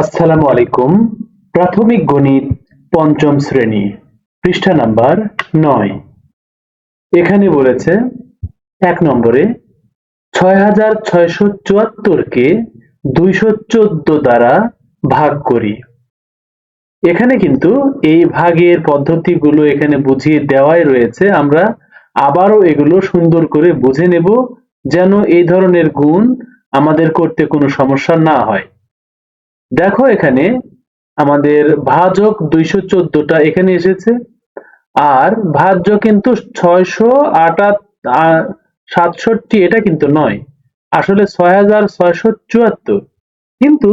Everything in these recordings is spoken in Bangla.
আসসালামু আলাইকুম। প্রাথমিক গণিত পঞ্চম শ্রেণি, পৃষ্ঠা নাম্বার নয়। এখানে বলেছে, এক নম্বরে ছয় হাজার ছয়শো চুয়াত্তরকে দুইশো চোদ্দ দ্বারা ভাগ করি। এখানে কিন্তু এই ভাগের পদ্ধতিগুলো এখানে বুঝিয়ে দেওয়াই রয়েছে। আমরা আবারও এগুলো সুন্দর করে বুঝে নেব যেন এই ধরনের গুণ আমাদের করতে কোনো সমস্যা না হয়। দেখো এখানে আমাদের ভাজক দুইশো চোদ্দটা এখানে এসেছে। আর ভাজ্য কিন্তু ছয়শো আটা সাতষট্টি, এটা কিন্তু নয়। আসলে ছয় হাজার ছয়শো চুয়াত্তর। কিন্তু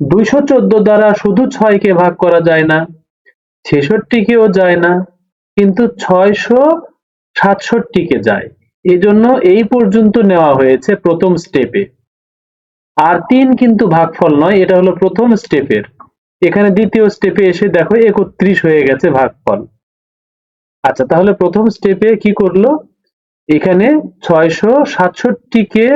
দুইশো চোদ্দ দ্বারা শুধু ছয়কে ভাগ করা যায় না, ছেষট্টিকেও যায় না, কিন্তু ছয়শো সাতষট্টিকে যায়। এজন্য এই পর্যন্ত নেওয়া হয়েছে প্রথম স্টেপে আর তিন কিন্তু ভাগফল নয়, এটা হলো প্রথম স্টেপের। এখানে দ্বিতীয় স্টেপে এসে দেখো একত্রিশ হয়ে গেছে ভাগফল। আচ্ছা তাহলে প্রথম স্টেপে কি করল? এখানে ছয়শো সাতষট্টিকে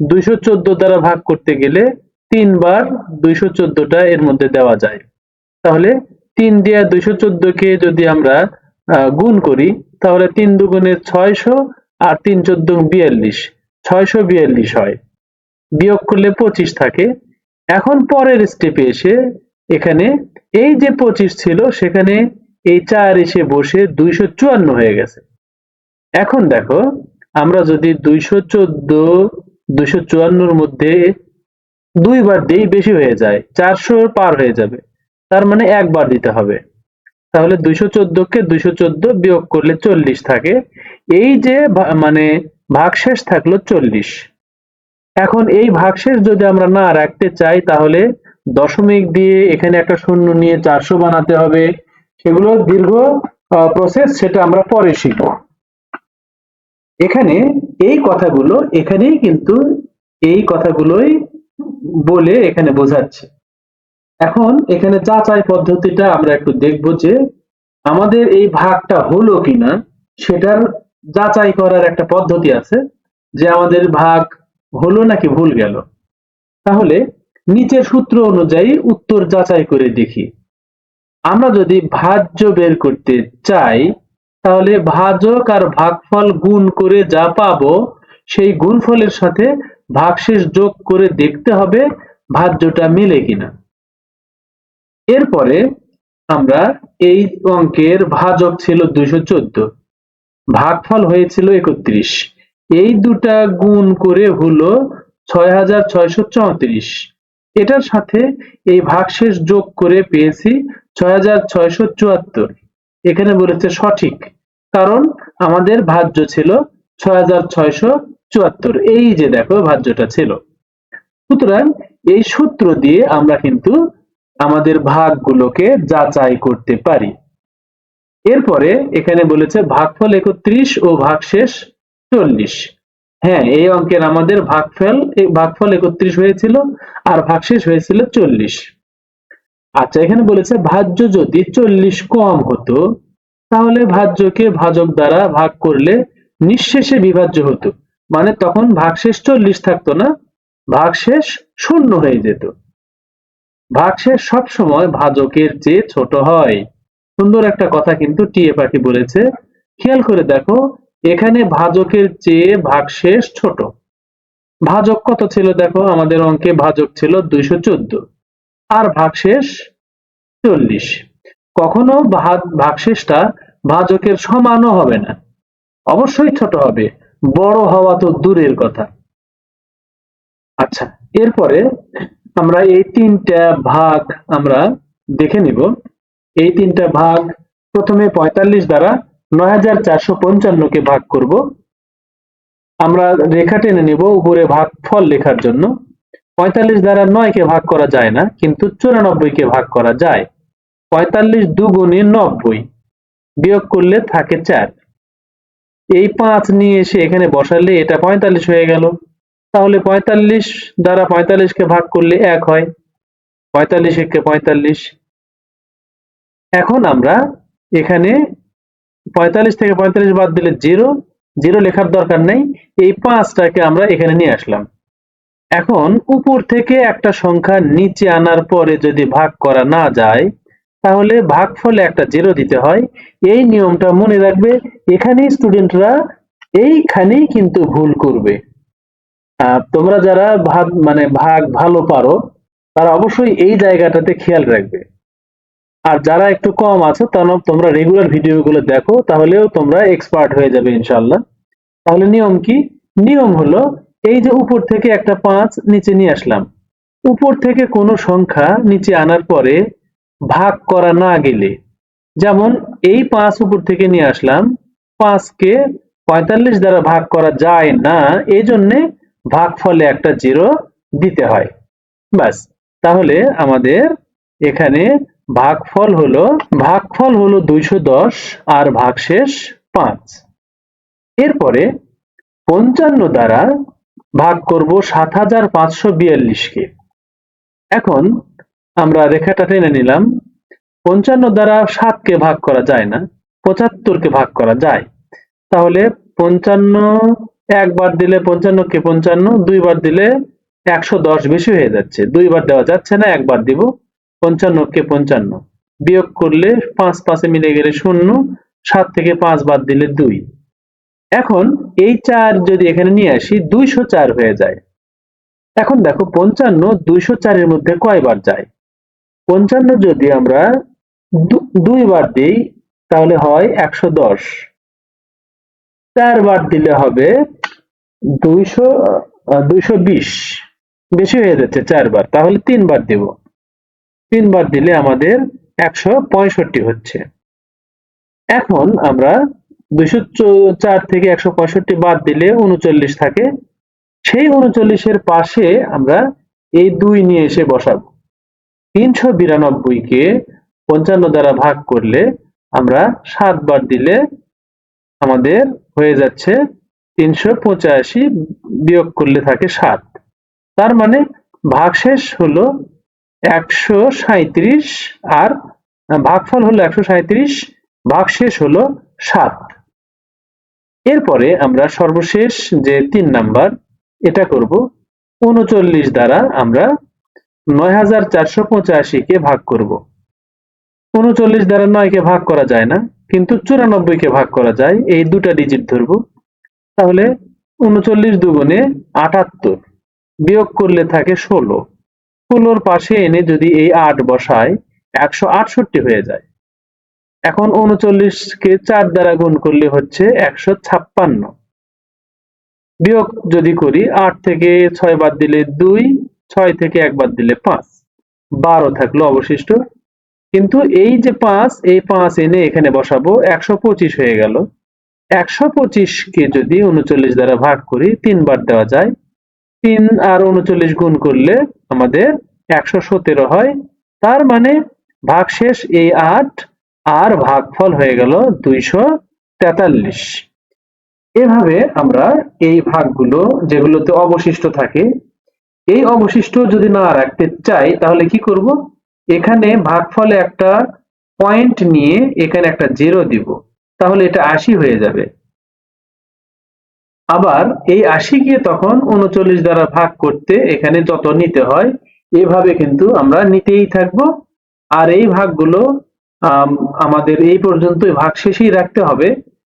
দুইশো চোদ্দ দ্বারা ভাগ করতে গেলে তিনবার দুইশো চোদ্দটা এর মধ্যে দেওয়া যায়। তাহলে তিন দিয়ে দুইশো চোদ্দকে যদি আমরা গুণ করি, তাহলে তিন দুগুণে ছয়শো আর তিন চোদ্দ বিয়াল্লিশ। ছয়শো বিয়াল্লিশ হয়। বিয়োগ করলে পঁচিশ থাকে। এখন পরের স্টেপে এসে এখানে এই যে পঁচিশ ছিল, সেখানে এই চার এসে বসে দুইশো চুয়ান্ন হয়ে গেছে। এখন দেখো, আমরা যদি দুইশো চোদ্দ, দুইশো চুয়ান্নর মধ্যে দুইবার দিই বেশি হয়ে যায়, চারশো পার হয়ে যাবে। তার মানে একবার দিতে হবে। তাহলে দুইশো চোদ্দকে দুইশো চোদ্দ বিয়োগ করলে চল্লিশ থাকে। এই যে মানে ভাগশেষ থাকল চল্লিশ। এখন এই ভাগশেষ যদি আমরা না রাখতে চাই, তাহলে দশমিক দিয়ে এখানে একটা শূন্য নিয়ে চারশো বানাতে হবে। সেগুলো দীর্ঘ প্রসেস সেটা আমরা পরে শিখব। এখানে এই কথাগুলো এখানেই কিন্তু এই কথাগুলোই বলে এখানে বোঝাচ্ছে। এখন এখানে যাচাই পদ্ধতিটা আমরা একটু দেখব যে আমাদের এই ভাগটা হলো কিনা, সেটার যাচাই করার একটা পদ্ধতি আছে যে আমাদের ভাগ হলো নাকি ভুল গেল? তাহলে নিচের সূত্র অনুযায়ী উত্তর যাচাই করে দেখি। আমরা যদি ভাজ্য বের করতে চাই, তাহলে ভাজক আর ভাগফল গুণ করে যা পাবো, সেই গুণফলের সাথে ভাগশেষ যোগ করে দেখতে হবে ভাজ্যটা মিলে কিনা। এরপরে আমরা এই অঙ্কের ভাজক ছিল দুইশো চোদ্দ, ভাগফল হয়েছিল একত্রিশ। এই দুটা গুণ করে হলো ছয় হাজার ছয়শো চৌত্রিশ। এটার সাথে এই ভাগশেষ যোগ করে পেয়েছি ছয় হাজার ছয়শো চুয়াত্তর। এখানে বলেছে সঠিক, কারণ আমাদের ভাজ্য ছিল ছয় চুয়াত্তর। এই যে দেখো ভাজ্যটা ছিল। সুতরাং এই সূত্র দিয়ে আমরা কিন্তু আমাদের ভাগগুলোকে যাচাই করতে পারি। এরপরে এখানে বলেছে ভাগফল একত্রিশ ও ভাগশেষ চল্লিশ হ্যাঁ এই অঙ্কের আমাদের ভাগফল ভাগফল একত্রিশ হয়েছিল আর ভাগশেষ হয়েছিল চল্লিশ। আচ্ছা এখানে বলেছে ভাজ্য যদি চল্লিশ কম হতো, তাহলে ভাজ্যকে ভাজক দ্বারা ভাগ করলে নিঃশেষে বিভাজ্য হতো। মানে তখন ভাগশেষ চল্লিশ থাকতো না, ভাগশেষ শূন্য হয়ে যেত। ভাগশেষ সবসময় ভাজকের চেয়ে ছোট হয়। সুন্দর একটা কথা কিন্তু টিএ পাখি বলেছে। খেয়াল করে দেখো এখানে ভাজকের চেয়ে ভাগশেষ ছোট। ভাজক কত ছিল দেখো? আমাদের অঙ্কে ভাজক ছিল দুইশো চোদ্দ। আর ভাগশেষ চল্লিশ। কখনো ভাগশেষটা ভাজকের সমানও হবে না। অবশ্যই ছোট হবে। বড় হওয়া তো দূরের কথা। আচ্ছা এরপরে আমরা এই তিনটা ভাগ আমরা দেখে নিব। এই তিনটা ভাগ প্রথমে পঁয়তাল্লিশ দ্বারা নয় হাজার পঞ্চান্নকে ভাগ করব। আমরা রেখা টেনে নিব উপরে ভাগ ফল লেখার জন্য। পঁয়তাল্লিশ দ্বারা নয়কে ভাগ করা যায় না, কিন্তু চুরানব্বইকে ভাগ করা যায়। পঁয়তাল্লিশ দুগুণে নব্বই বিয়োগ করলে থাকে চার। এই পাঁচ নিয়ে এসে এখানে বসালে এটা পঁয়তাল্লিশ হয়ে গেল। তাহলে পঁয়তাল্লিশ দ্বারা পঁয়তাল্লিশকে ভাগ করলে এক হয়। পঁয়তাল্লিশ একে পঁয়তাল্লিশ। এখন আমরা এখানে পঁয়তাল্লিশ থেকে পঁয়তাল্লিশ বাদ দিলে জিরো জিরো লেখার দরকার নেই। এই পাঁচটাকে আমরা এখানে নিয়ে আসলাম। এখন উপর থেকে একটা সংখ্যা নিচে আনার পরে যদি ভাগ করা না যায়, তাহলে ভাগফলে একটা জিরো দিতে হয়। এই নিয়মটা মনে রাখবে, এখানেই স্টুডেন্টরা এইখানেই কিন্তু ভুল করবে। তোমরা যারা ভাগ মানে ভাগ ভালো পারো, তারা অবশ্যই এই জায়গাটাতে খেয়াল রাখবে। আর যারা একটু কম আছো, তারা তোমরা রেগুলার ভিডিওগুলো দেখো, তাহলেও তোমরা এক্সপার্ট হয়ে যাবে ইনশাল্লাহ তাহলে নিয়ম কি? নিয়ম হলো, এই যে উপর থেকে একটা পাঁচ নিচে নিয়ে আসলাম। উপর থেকে কোনো সংখ্যা নিচে আনার পরে ভাগ করা না গেলে, যেমন এই পাঁচ উপর থেকে নিয়ে আসলাম, পাঁচকে পঁয়তাল্লিশ দ্বারা ভাগ করা যায় না এই জন্যে ভাগ ফলে একটা জিরো দিতে হয়। ব্যাস, তাহলে আমাদের এখানে ভাগফল হলো ভাগফল হলো দুইশো দশ আর ভাগশেষ পাঁচ। এরপরে পঞ্চান্ন দ্বারা ভাগ করব সাত হাজার পাঁচশো বিয়াল্লিশকে। এখন আমরা রেখাটা টেনে নিলাম। পঞ্চান্ন দ্বারা সাতকে ভাগ করা যায় না, পঁচাত্তরকে ভাগ করা যায়। তাহলে পঞ্চান্ন একবার দিলে পঞ্চান্নকে পঞ্চান্ন দুইবার দিলে একশো দশ বেশি হয়ে যাচ্ছে। দুইবার দেওয়া যাচ্ছে না একবার দিব। পঞ্চান্নকে পঞ্চান্ন। বিয়োগ করলে পাঁচ পাঁচে মিলে গেলে শূন্য, সাত থেকে পাঁচ বাদ দিলে দুই। এখন এই চার যদি এখানে নিয়ে আসি, দুইশো চার হয়ে যায়। এখন দেখো পঞ্চান্ন দুইশো চারের মধ্যে কয়বার যায়? পঞ্চান্ন যদি আমরা দুইবার দিই, তাহলে হয় একশো দশ। চারবার দিলে হবে দুইশো দুইশো বিশ। বেশি হয়ে যাচ্ছে চারবার, তাহলে তিনবার দেব। তিনবার দিলে আমাদের একশো পঁয়ষট্টি হচ্ছে। এখন আমরা দুইশো চার থেকে একশো পঁয়ষট্টি বাদ দিলে উনচল্লিশ থাকে। সেই উনচল্লিশের পাশে আমরা এই দুই নিয়ে এসে বসাবো। তিনশো বিরানব্বই কে পঞ্চান্ন দ্বারা ভাগ করলে আমরা সাত বার দিলে আমাদের হয়ে যাচ্ছে তিনশো পঁচাশি বিয়োগ করলে থাকে সাত। তার মানে ভাগশেষ হলো একশো সাঁইত্রিশ আর ভাগফল হলো একশো সাঁইত্রিশ, ভাগশেষ হলো সাত। এরপরে আমরা সর্বশেষ যে তিন নাম্বার, এটা করব। উনচল্লিশ দ্বারা আমরা নয় হাজার চারশো পঁচাশি কে ভাগ করব। উনচল্লিশ দ্বারা নয় কে ভাগ করা যায় না, কিন্তু চুরানব্বই কে ভাগ করা যায়, এই দুটা ডিজিট ধরবো। তাহলে উনচল্লিশ দুগুণে আটাত্তর বিয়োগ করলে থাকে ষোলো। ষোলোর পাশে এনে যদি এই আট বসায়, একশো আটষট্টি হয়ে যায়। এখন উনচল্লিশ কে চার দ্বারা গুণ করলে হচ্ছে একশো ছাপ্পান্ন। বিয়োগ যদি করি, আট থেকে ছয় বাদ দিলে দুই, ছয় থেকে এক বাদ দিলে পাঁচ। বারো থাকল অবশিষ্ট। কিন্তু এই যে পাঁচ, এই পাঁচ এনে এখানে বসাবো, একশো পঁচিশ হয়ে গেল। একশো পঁচিশকে যদি উনচল্লিশ দ্বারা ভাগ করি, তিনবার দেওয়া যায় তিন আর উনচল্লিশ গুণ করলে আমাদের একশো সতেরো হয়। তার মানে ভাগশেষ এই আট আর ভাগফল হয়ে গেল দুইশো তেতাল্লিশ। এভাবে আমরা এই ভাগগুলো যেগুলোতে অবশিষ্ট থাকে, এই অবশিষ্ট যদি না রাখতে চাই তাহলে কি করব? এখানে ভাগফলে একটা পয়েন্ট নিয়ে এখানে একটা জিরো দিব। তাহলে এটা আশি হয়ে যাবে। আবার এই আশিকে তখন উনচল্লিশ দ্বারা ভাগ করতে এখানে যত নিতে হয় এভাবে কিন্তু আমরা নিতেই থাকব। আর এই ভাগগুলো আম, আমাদের এই পর্যন্ত ভাগ শেষেই রাখতে হবে।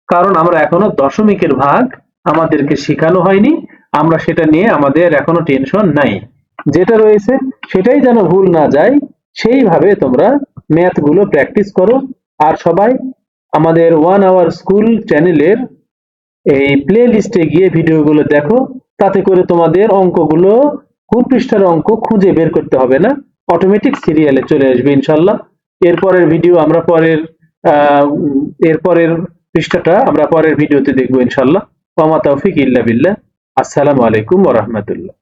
কারণ আমরা এখনও দশমিকের ভাগ আমাদেরকে শেখানো হয়নি। আমরা সেটা নিয়ে আমাদের এখনও টেনশন নাই। যেটা রয়েছে সেটাই যেন ভুল না যায় সেইভাবে তোমরা ম্যাথগুলো প্র্যাকটিস করো। আর সবাই আমাদের ওয়ান আওয়ার স্কুল চ্যানেলের এই প্লে লিস্টে গিয়ে ভিডিওগুলো দেখো, তাতে করে তোমাদের অঙ্কগুলো কোন পৃষ্ঠার অঙ্ক খুঁজে বের করতে হবে না অটোমেটিক সিরিয়ালে চলে আসবে ইনশাল্লাহ। এরপরের ভিডিও আমরা পরের এরপরের পৃষ্ঠাটা আমরা পরের ভিডিওতে দেখব ইনশাল্লাহ। কমা তৌফিক ইল্লা বিল্লাহ। আসসালামু আলাইকুম ওয়া রাহমাতুল্লাহ।